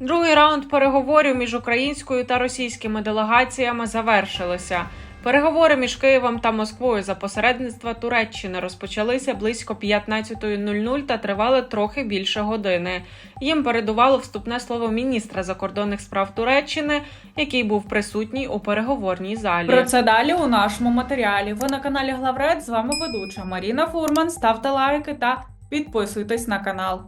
Другий раунд переговорів між українською та російськими делегаціями завершилися. Переговори між Києвом та Москвою за посередництва Туреччини розпочалися близько 15.00 та тривали трохи більше години. Їм передувало вступне слово міністра закордонних справ Туреччини, який був присутній у переговорній залі. Про це далі у нашому матеріалі. Ви на каналі Главред. З вами ведуча Маріна Фурман. Ставте лайки та підписуйтесь на канал.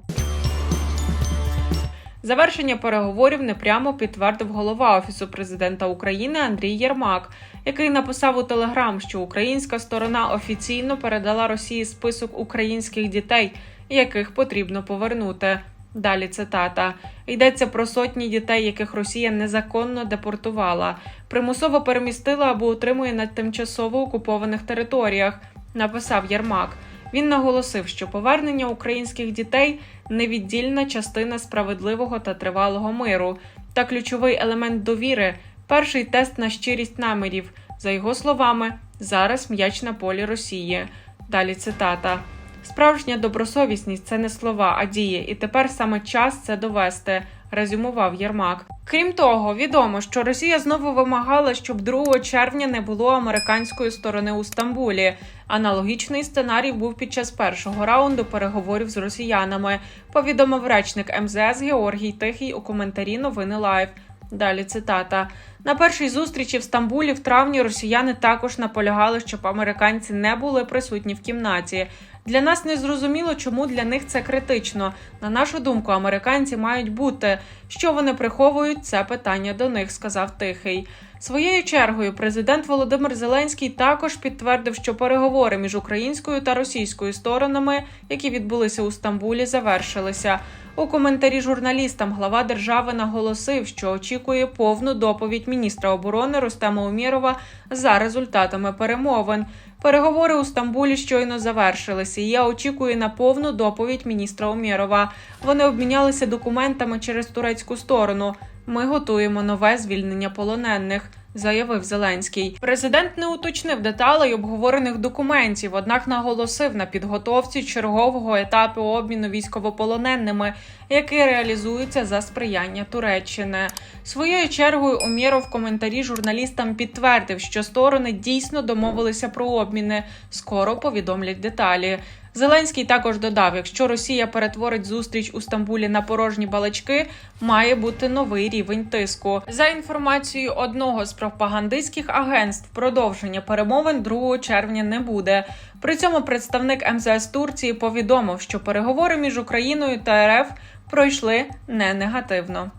Завершення переговорів непрямо підтвердив голова офісу президента України Андрій Єрмак, який написав у телеграм, що українська сторона офіційно передала Росії список українських дітей, яких потрібно повернути. Далі цитата йдеться про сотні дітей, яких Росія незаконно депортувала, примусово перемістила або утримує на тимчасово окупованих територіях. Написав Єрмак. Він наголосив, що повернення українських дітей невіддільна частина справедливого та тривалого миру та ключовий елемент довіри, перший тест на щирість намірів. За його словами, зараз м'яч на полі Росії. Далі цитата. Справжня добросовісність це не слова, а дії, і тепер саме час це довести, резюмував Єрмак. Крім того, відомо, що Росія знову вимагала, щоб 2 червня не було американської сторони у Стамбулі. Аналогічний сценарій був під час першого раунду переговорів з росіянами. Повідомив речник МЗС Георгій Тихий у коментарі новини Лайв. Далі цитата. На першій зустрічі в Стамбулі в травні росіяни також наполягали, щоб американці не були присутні в кімнаті. Для нас не зрозуміло, чому для них це критично. На нашу думку, американці мають бути. Що вони приховують, це питання до них, сказав Тихий. Своєю чергою, президент Володимир Зеленський також підтвердив, що переговори між українською та російською сторонами, які відбулися у Стамбулі, завершилися. У коментарі журналістам глава держави наголосив, що очікує повну доповідь міністра оборони Рустема Умєрова за результатами перемовин. Переговори у Стамбулі щойно завершилися. і Я очікую на повну доповідь міністра Умєрова. Вони обмінялися документами через турецьку сторону. Ми готуємо нове звільнення полонених. Заявив Зеленський. Президент не уточнив деталей обговорених документів, однак наголосив на підготовці чергового етапу обміну військовополоненими, який реалізується за сприяння Туреччини. Своєю чергою Умєров в коментарі журналістам підтвердив, що сторони дійсно домовилися про обміни. Скоро повідомлять деталі. Зеленський також додав: якщо Росія перетворить зустріч у Стамбулі на порожні балачки, має бути новий рівень тиску. За інформацією одного з пропагандистських агентств, продовження перемовин 2 червня не буде. При цьому представник МЗС Турції повідомив, що переговори між Україною та РФ пройшли не негативно.